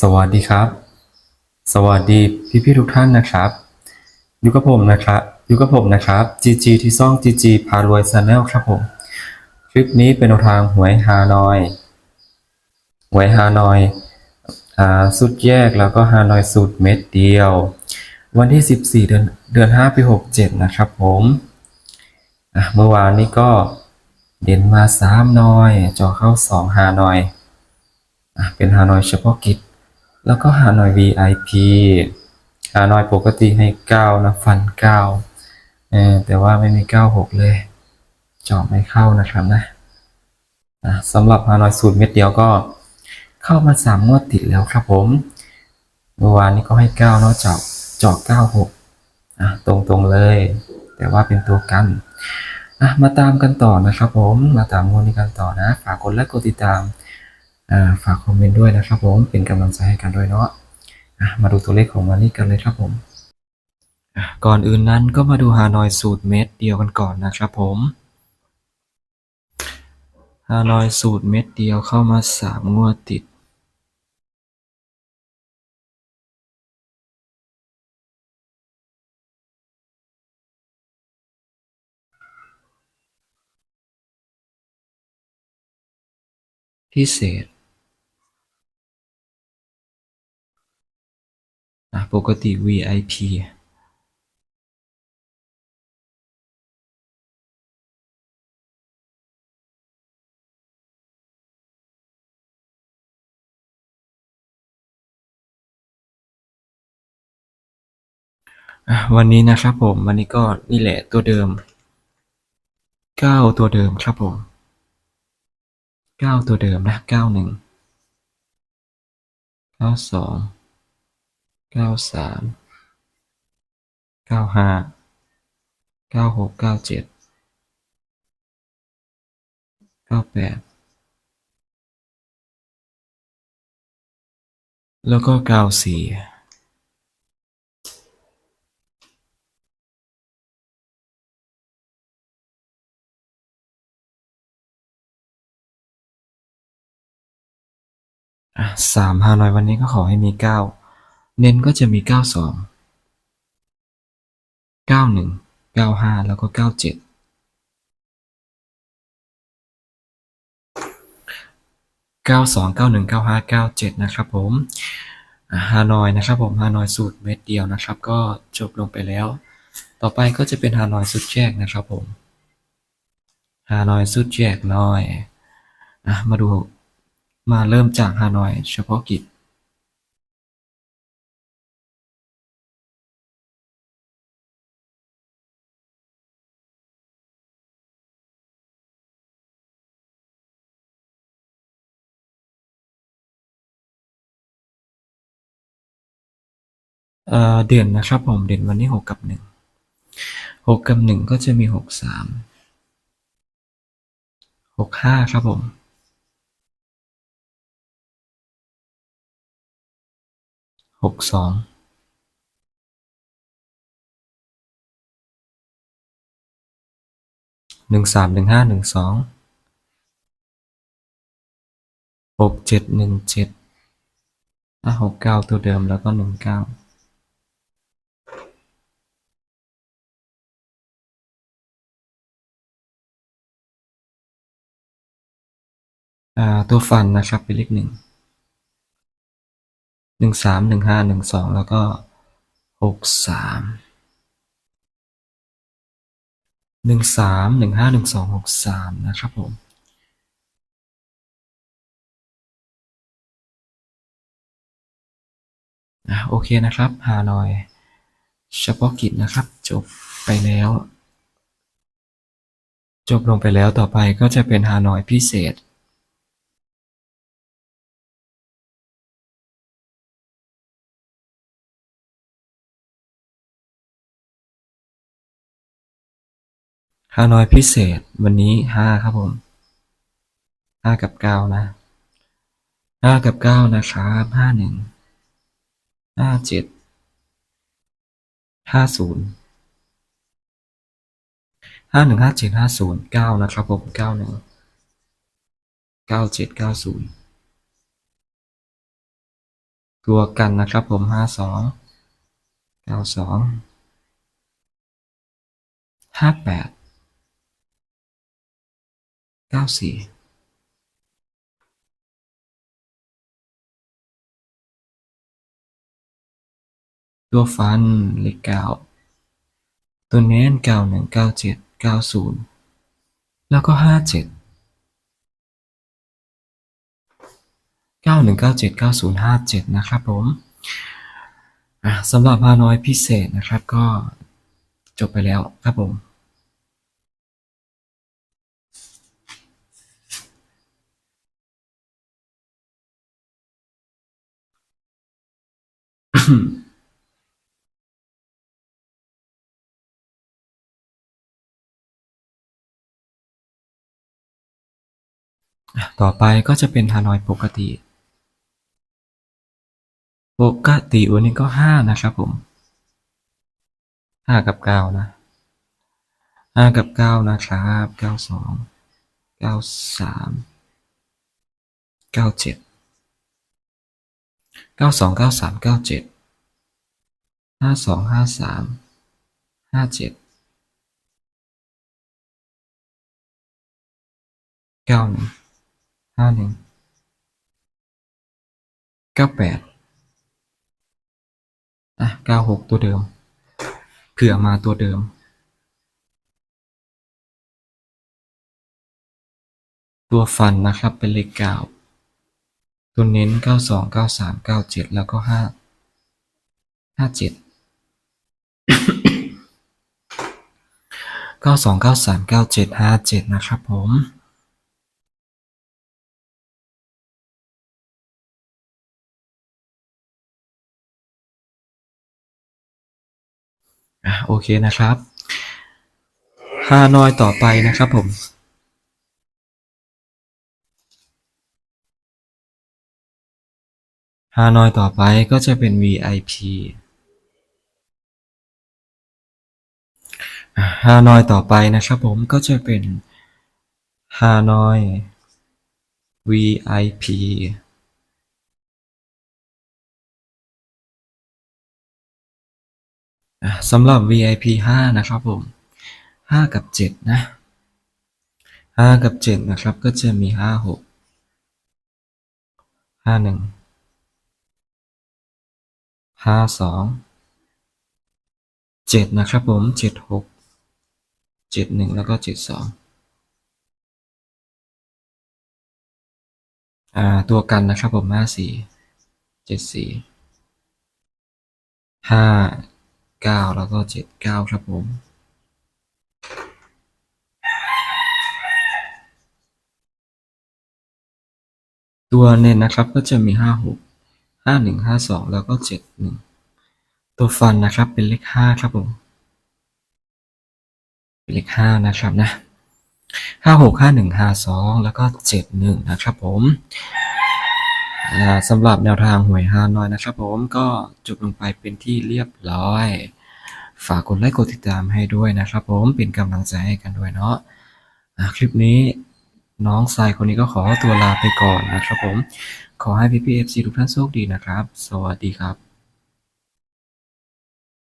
สวัสดีครับ สวัสดีพี่พี่ทุกท่านนะครับอยู่กับผมนะครับอยู่กับผมนะครับ GG ที่ซ่อง GG พารวย Channel ครับผม คลิปนี้เป็นแนวทางหวยฮานอยหวยฮานอยอ่าสุดแยกแล้วก็ฮานอยสูตรเม็ดเดียว วันที่ 14 เดือนเดือน5ปี67 นะครับผมอะเมื่อวานนี้ก็เด่นมา3นอย จอเข้า 2 ฮานอยอะเป็นฮานอยเฉพาะกิจ แล้วก็ฮาหน่อย VIP ฮาหน่อยปกติให้ 9 นะ ฟัน 9 เออแต่ว่าไม่มี 96 เลยจาะไม่เข้านะครับนะสำหรับฮานอยสูตรเม็ดเดียวก็เข้ามา3งวดติดแล้วครับผมเมื่อวานนี้ก็ให้9เนาะเจาะเจาะ96อะตรงๆเลย แต่ว่าเป็นตัวกันอะมาตามกันต่อนะครับผมมาตามงวดนี้กันต่อนะ ฝากกดไลค์กดติดตาม ฝากคอมเมนต์ด้วยนะครับผมเป็นกำลังใจให้กันด้วยเนาะมาดูตัวเลขของวันนี้กันเลยครับผมก่อนอื่นนั้นก็มาดูฮานอยสูตรเม็ดเดียวกันก่อนนะครับผมฮานอยสูตรเม็ดเดียวเข้ามาสามงวดติด พิเศษ ปกติ VIP อะวันนี้นะครับผม วันนี้ก็นี่แหละตัวเดิมเก้าตัวเดิมครับผมเก้าตัวเดิมนะเก้าหนึ่ง เก้าสามเก้าห้าเก้าหกเก้าเจ็ดเก้าแปดแล้วก็เก้าสี่สามฮานอยวันนี้ก็ขอให้มีเก้า เน้นก็จะมีเก้าสองเก้าหนึ่งเก้าห้าแล้วก็เก้าเจ็ดเก้าสองเก้าหนึ่งเก้าห้าเก้าเจ็ดนะครับผมฮานอยนะครับผมฮานอยสูตรเม็ดเดียวนะครับ ก็จบลงไปแล้ว ต่อไปก็จะเป็นฮานอยสุดแยกนะครับผมฮานอยสุดแยกน้อยอะมาดูมาเริ่มจากฮานอยเฉพาะกิจ เอ่อนนะครับผมเด่นวันนี้หกกับหนึ่งหกกับหนึ่งก็จะมีหกสามหกห้าครับผมหกสองหนึ่งสามหนึ่งห้าหนึ่งสองหกเจ็ดหนึ่งเจ็ดหกเก้าตัวเดิมแล้วก็หนึ่งเก้า ตัวฟันนะครับเป็นเลขหนึ่งหนึ่งสามหนึ่งห้าหนึ่งสองแล้วก็หกสามหนึ่งสามหนึ่งห้าหนึ่งสองหกสามนะครับผมอะโอเคนะครับฮานอยเฉพาะกิจนะครับ จบไปแล้ว จบลงไปแล้วต่อไปก็จะเป็นฮานอยพิเศษ ฮานอยพิเศษ วันนี้ห้าครับผมห้ากับเก้านะห้ากับเก้านะครับห้าหนึ่งห้าเจ็ดห้าศูนย์ห้าหนึ่งห้าเจ็ดห้าศูนย์เก้านะครับผมเก้าหนึ่งเก้าเจ็ดเก้าศูนย์ตัวกันนะครับผมห้าสองเก้าสองห้าแปด เก้าสี่ตัวฟันเลขเก้าตัวเน้นเก้าหนึ่งเก้าเจ็ดเก้าศูนย์แล้วก็ห้าเจ็ดเก้าหนึ่งเก้าเจ็ดเก้าศูนย์ห้าเจ็ดนะครับผมสำหรับฮานอยพิเศษนะครับก็จบไปแล้วครับผม ต่อไปก็จะเป็นฮานอยปกติ ปกติวันนี้ก็ห้านะครับผมห้ากับเก้านะห้ากับเก้านะครับเก้าสองเก้าสามเก้าเจ็ด เก้าสองเก้าสามเก้าเจ็ดห้าสองห้าสามห้าเจ็ดเก้าหนึ่งห้าหนึ่งเก้าแปดอะเก้าหกตัวเดิม เผื่อมาตัวเดิม ตัวฟันนะครับเป็นเลขเก้า ตัวเน้นเก้าสองเก้าสามเก้าเจ็ดแล้วก็ห้าห้าเจ็ดเก้าสองเก้าสามเก้าเจ็ดห้าเจ็ดนะครับผมโอเคนะครับฮานอยต่อไปนะครับผม ฮานอยต่อไปก็จะเป็น VIP อะฮานอยต่อไปนะครับผมก็จะเป็นฮานอย VIP อะสำหรับ VIP 5 นะครับผม 5 กับ 7 นะ 5 กับ 7 นะครับ ก็จะมี 5 6 5 1 ห้าสองเจ็ดนะครับผมเจ็ดหกเจ็ดหนึ่งแล้วก็เจ็ดสองตัวกันนะครับผมห้าสี่เจ็ดสี่ห้าเก้าแล้วก็เจ็ดเก้าครับผมตัวเน้นนะครับก็จะมีห้าหก ห้าหนึ่งห้าสองแล้วก็เจ็ดหนึ่งตัวฟันนะครับเป็นเลขห้าครับผมเป็นเลขห้านะครับนะห้าหกห้าหนึ่งห้าสองแล้วก็เจ็ดหนึ่งนะครับผมสำหรับแนวทางหวยฮานอยนะครับผมก็จบลงไปเป็นที่เรียบร้อย ฝากกดไลค์กดติดตามให้ด้วยนะครับผมเป็นกำลังใจให้กันด้วยเนาะอ่าคลิปนี้น้องทรายคนนี้ก็ขอตัวลาไปก่อนนะครับผม ขอให้พี่พีเอฟซีทุกท่านโชคดีนะครับ สวัสดีครับ